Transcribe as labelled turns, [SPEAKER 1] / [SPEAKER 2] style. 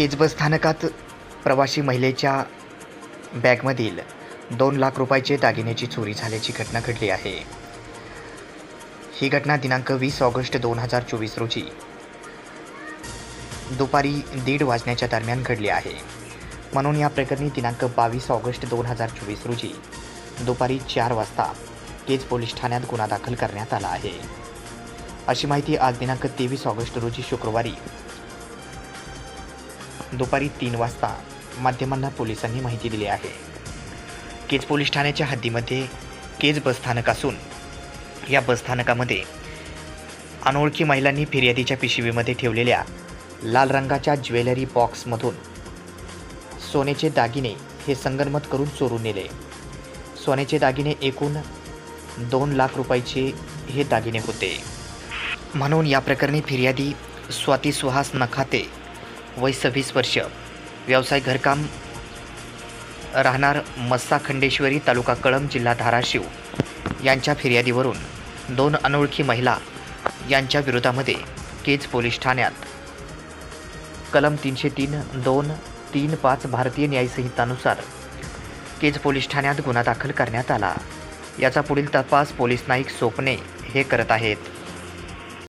[SPEAKER 1] केज बस स्थानकात प्रवासी महिलेच्या बॅगमधील दोन लाख रुपयाचे दागिन्याची चोरी झाल्याची घटना घडली आहे. ही घटना दिनांक वीस ऑगस्ट दोन हजार चोवीस रोजी दुपारी दीड वाजण्याच्या दरम्यान घडली आहे. म्हणून या प्रकरणी दिनांक बावीस ऑगस्ट दोन हजार चोवीस रोजी दुपारी चार वाजता केज पोलीस ठाण्यात गुन्हा दाखल करण्यात आला आहे. अशी माहिती आज दिनांक तेवीस ऑगस्ट रोजी शुक्रवारी दुपारी तीन वाजता माध्यमांना पोलिसांनी माहिती दिली आहे. केज पोलीस ठाण्याच्या हद्दीमध्ये केज बसस्थानक असून या बसस्थानकामध्ये अनोळखी महिलांनी फिर्यादीच्या पिशवीमध्ये ठेवलेल्या लाल रंगाच्या ज्वेलरी बॉक्समधून सोन्याचे दागिने हे संगनमत करून चोरून नेले. सोन्याचे दागिने एकूण दोन लाख रुपयाचे हे दागिने होते. म्हणून या प्रकरणी फिर्यादी स्वाती सुहास नखाते वय सव्वीस वर्ष. व्यवसाय घरकाम राहणार मस्सा खंडेश्वरी तालुका कळंब जिल्हा धाराशिव. यांच्या फिर्यादीवरून दोन अनोळखी महिला यांच्या विरोधामध्ये केज पोलीस ठाण्यात. कलम तीनशे तीन दोन तीन पाच भारतीय न्यायसंहितानुसार केज पोलीस ठाण्यात गुन्हा दाखल करण्यात आला. याचा पुढील तपास पोलीस नाईक सोपणे हे करत आहेत.